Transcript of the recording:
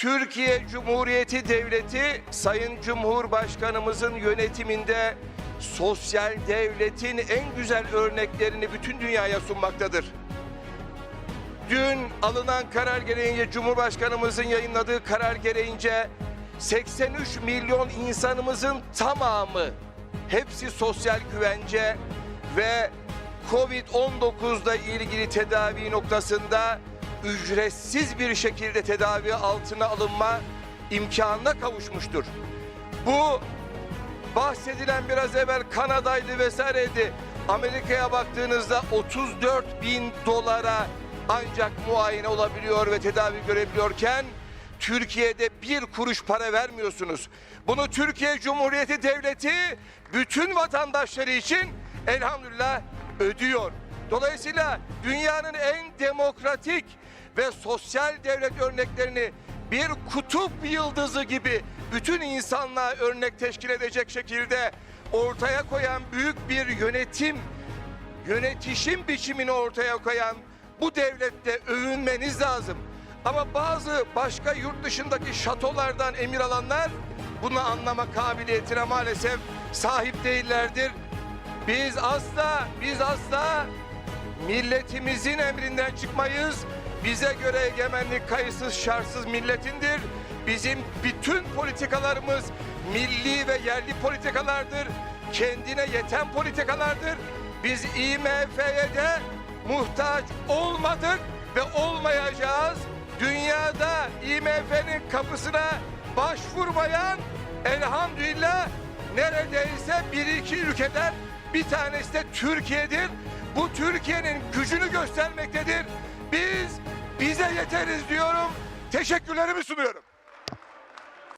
Türkiye Cumhuriyeti Devleti Sayın Cumhurbaşkanımızın yönetiminde sosyal devletin en güzel örneklerini bütün dünyaya sunmaktadır. Dün alınan karar gereğince Cumhurbaşkanımızın yayınladığı karar gereğince 83 milyon insanımızın tamamı hepsi sosyal güvence ve Covid-19'da ilgili tedavi noktasında ücretsiz bir şekilde tedavi altına alınma imkanına kavuşmuştur. Bu bahsedilen biraz evvel Kanada'ydı vesaireydi. Amerika'ya baktığınızda 34 bin dolara ancak muayene olabiliyor ve tedavi görebiliyorken Türkiye'de bir kuruş para vermiyorsunuz. Bunu Türkiye Cumhuriyeti Devleti bütün vatandaşları için elhamdülillah ödüyor. Dolayısıyla dünyanın en demokratik ve sosyal devlet örneklerini bir kutup yıldızı gibi bütün insanlığa örnek teşkil edecek şekilde ortaya koyan büyük bir yönetim, yönetişim biçimini ortaya koyan bu devlette övünmeniz lazım. Ama bazı başka yurt dışındaki şatolardan emir alanlar bunu anlama kabiliyetine maalesef sahip değillerdir. Biz asla, biz asla milletimizin emrinden çıkmayız. Bize göre egemenlik kayıtsız şartsız milletindir. Bizim bütün politikalarımız milli ve yerli politikalardır. Kendine yeten politikalardır. Biz IMF'ye de muhtaç olmadık ve olmayacağız. Dünyada IMF'nin kapısına başvurmayan elhamdülillah neredeyse bir iki ülkeden bir tanesi de Türkiye'dir. Bu Türkiye'nin gücünü göstermektedir. Biz bize yeteriz diyorum. Teşekkürlerimi sunuyorum.